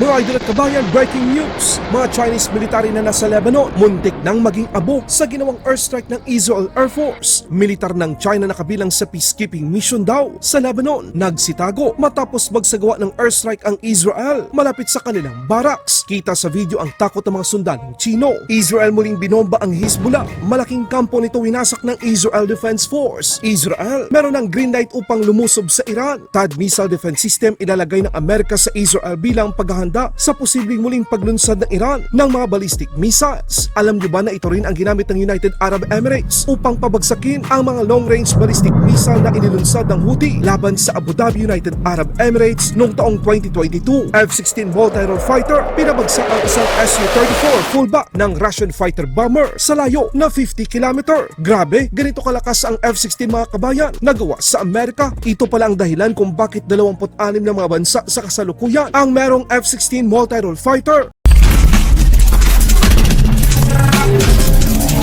Mga idol kabayan, breaking news! Mga Chinese military na nasa Lebanon, muntik nang maging abo sa ginawang airstrike ng Israel Air Force. Militar ng China na kabilang sa peacekeeping mission daw sa Lebanon, nagsitago matapos magsagawa ng airstrike ang Israel malapit sa kanilang barracks. Kita sa video ang takot ng mga sundalong Chino. Israel muling binomba ang Hezbollah. Malaking kampo nito winasak ng Israel Defense Force. Israel, meron ng green light upang lumusob sa Iran. THAAD missile defense system ilalagay ng Amerika sa Israel bilang paghahanda sa posibleng muling paglunsad ng Iran ng mga ballistic missiles. Alam niyo ba na ito rin ang ginamit ng United Arab Emirates upang pabagsakin ang mga long-range ballistic missile na inilunsad ng Houthi laban sa Abu Dhabi United Arab Emirates noong taong 2022. F-16 multi-role fighter pinabagsak ang isang Su-34 fullback ng Russian fighter bomber sa layo na 50 km. Grabe, ganito kalakas ang F-16 mga kabayan nagawa sa Amerika. Ito pala ang dahilan kung bakit 26 na mga bansa sa kasalukuyan ang merong F-16 multi-role fighter.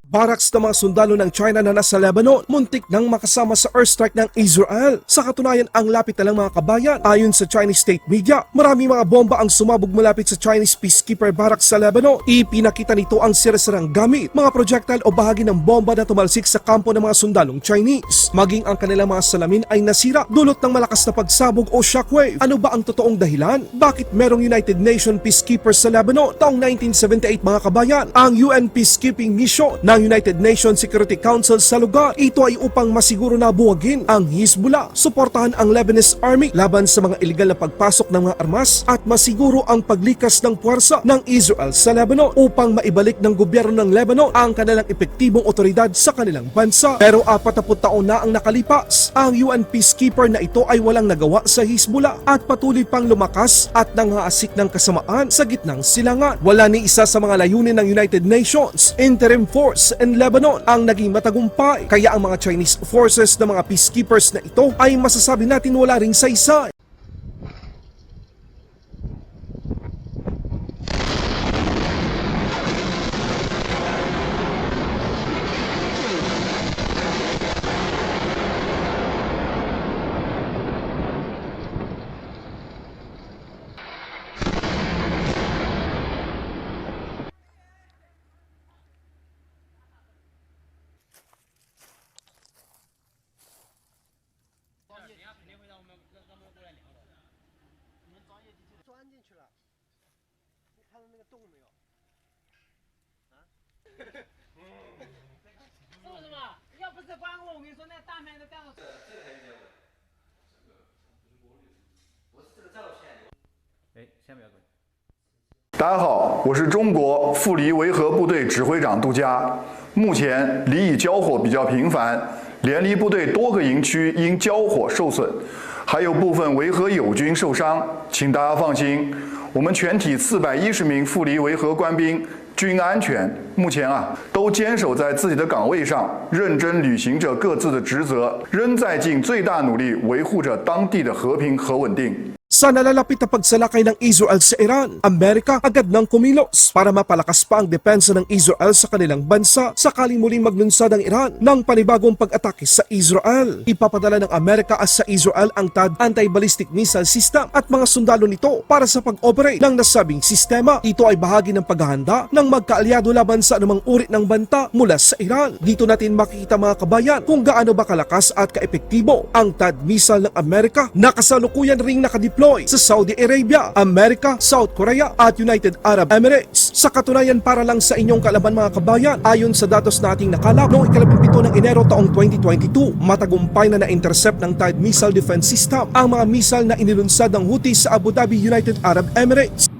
Barracks ng mga sundalo ng China na nasa Lebanon muntik nang makasama sa airstrike ng Israel. Sa katunayan, ang lapit na lang mga kabayan. Ayon sa Chinese state media, marami mga bomba ang sumabog malapit sa Chinese peacekeeper barracks sa Lebanon. Ipinakita nito ang sirasarang gamit, mga projectile o bahagi ng bomba na tumalsik sa kampo ng mga sundalong Chinese. Maging ang kanilang mga salamin ay nasira dulot ng malakas na pagsabog o shockwave. Ano ba ang totoong dahilan? Bakit merong United Nations peacekeepers sa Lebanon? Taong 1978 mga kabayan, ang UN peacekeeping mission ng United Nations Security Council sa lugar. Ito ay upang masiguro na buwagin ang Hezbollah, suportahan ang Lebanese Army laban sa mga iligal na pagpasok ng mga armas at masiguro ang paglikas ng puwersa ng Israel sa Lebanon upang maibalik ng gobyerno ng Lebanon ang kanilang epektibong otoridad sa kanilang bansa. Pero 40 taon na ang nakalipas, ang UN peacekeeper na ito ay walang nagawa sa Hezbollah at patuloy pang lumakas at nanghaasik ng kasamaan sa gitnang silangan. Wala ni isa sa mga layunin ng United Nations Interim Force in Lebanon ang naging matagumpay. Kaya ang mga Chinese forces na mga peacekeepers na ito ay masasabi natin wala ring saysay. 钻进去了，你看到那个洞没有？为什么？要不是关我，我跟你说，那大麦都干我。哎，先不要动。大家好，我是中国赴黎维和部队指挥长杜佳。目前黎以交火比较频繁，联黎部队多个营区因交火受损，还有部分维和友军受伤。请大家放心，我们全体四百一十名赴黎维和官兵均安全。目前啊，都坚守在自己的岗位上，认真履行着各自的职责，仍在尽最大努力维护着当地的和平和稳定。Sa nalalapit na pagsalakay ng Israel sa Iran, Amerika agad nang kumilos para mapalakas pa ang depensa ng Israel sa kanilang bansa sakaling muling maglunsad ang Iran ng panibagong pag-atake sa Israel. Ipapadala ng Amerika sa Israel ang THAAD anti-ballistic missile system at mga sundalo nito para sa pag-operate ng nasabing sistema. Ito ay bahagi ng paghahanda ng magkaalyado laban sa anumang uri ng banta mula sa Iran. Dito natin makikita mga kabayan kung gaano ba kalakas at kaepektibo ang THAAD missile ng Amerika na kasalukuyan ring nakadeploy sa Saudi Arabia, Amerika, South Korea at United Arab Emirates. Sa katunayan para lang sa inyong kalaban mga kabayan, ayon sa datos nating nakalap noong ikalabimpito ng Enero taong 2022, matagumpay na na-intercept ng THAAD missile defense system ang mga missile na inilunsad ng Houthi sa Abu Dhabi, United Arab Emirates.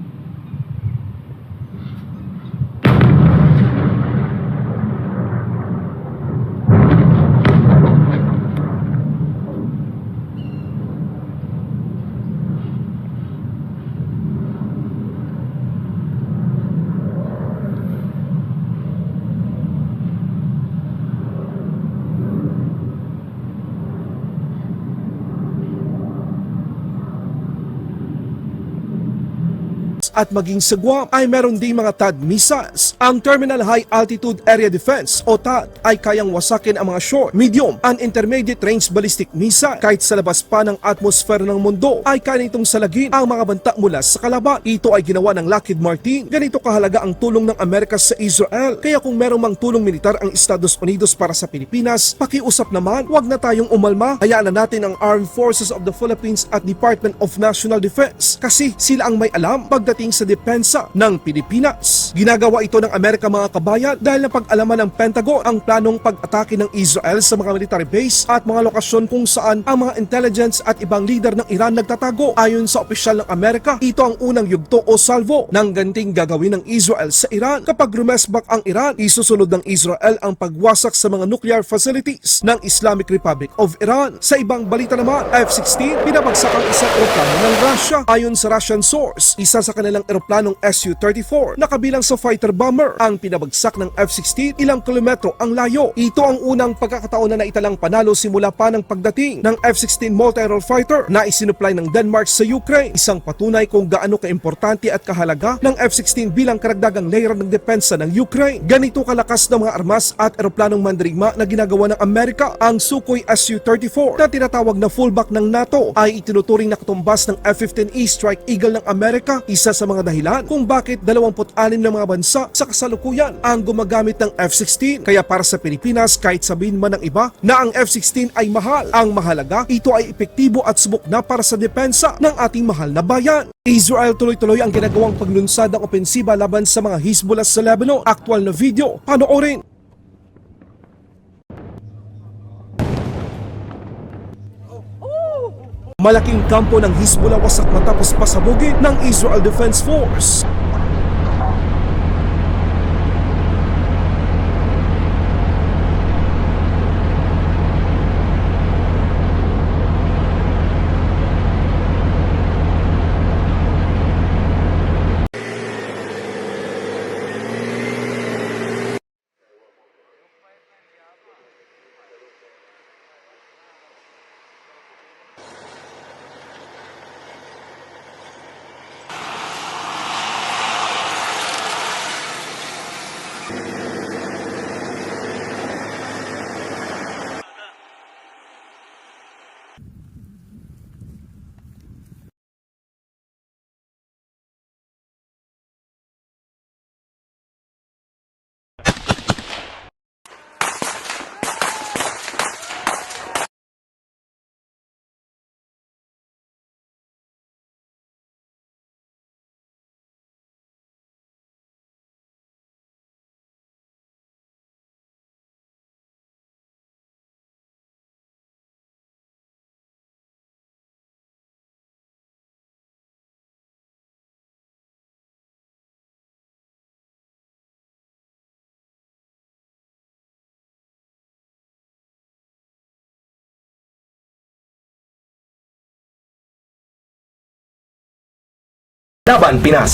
At maging sa Guam ay meron ding mga THAAD missiles. Ang Terminal High Altitude Area Defense o THAAD ay kayang wasakin ang mga short, medium, and intermediate range ballistic missile kahit sa labas pa ng atmosphere ng mundo ay kaya nitong salagin ang mga banta mula sa kalaban. Ito ay ginawa ng Lockheed Martin. Ganito kahalaga ang tulong ng Amerika sa Israel. Kaya kung merong mang tulong militar ang Estados Unidos para sa Pilipinas, pakiusap naman, wag na tayong umalma. Hayaan na natin ang Armed Forces of the Philippines at Department of National Defense kasi sila ang may alam pagdating sa depensa ng Pilipinas. Ginagawa ito ng Amerika mga kabayan dahil napag-alaman ng Pentagon ang planong pag-atake ng Israel sa mga military base at mga lokasyon kung saan ang mga intelligence at ibang leader ng Iran nagtatago. Ayon sa opisyal ng Amerika, ito ang unang yugto o salvo ng ganting gagawin ng Israel sa Iran. Kapag rumesbak ang Iran, isusunod ng Israel ang pagwasak sa mga nuclear facilities ng Islamic Republic of Iran. Sa ibang balita naman, F-16 pinabagsak ang isang eroplano ng Russia. Ayon sa Russian source, isa sa kanilang eroplanong Su-34 na kabilang sa fighter bomber ang pinabagsak ng F-16 ilang kilometro ang layo. Ito ang unang pagkakataon na naitalang panalo simula pa ng pagdating ng F-16 multi-role fighter na isinupply ng Denmark sa Ukraine. Isang patunay kung gaano kaimportante at kahalaga ng F-16 bilang karagdagang layer ng depensa ng Ukraine. Ganito kalakas ng mga armas at eroplanong mandirigma na ginagawa ng Amerika. Ang Sukhoi Su-34 na tinatawag na fullback ng NATO ay itinuturing na katumbas ng F-15E Strike Eagle ng Amerika. Isa sa mga dahilan kung bakit 26 ng mga bansa sa kasalukuyan ang gumagamit ng F-16. Kaya para sa Pilipinas, kahit sabihin man ng iba na ang F-16 ay mahal, ang mahalaga ito ay epektibo at subok na para sa depensa ng ating mahal na bayan. Israel tuloy-tuloy ang ginagawang paglunsad ng opensiba laban sa mga Hezbollah sa Lebanon. Aktual na video, panoorin. Malaking kampo ng Hezbollah wasak matapos pasabugin ng Israel Defense Force. Laban Pinas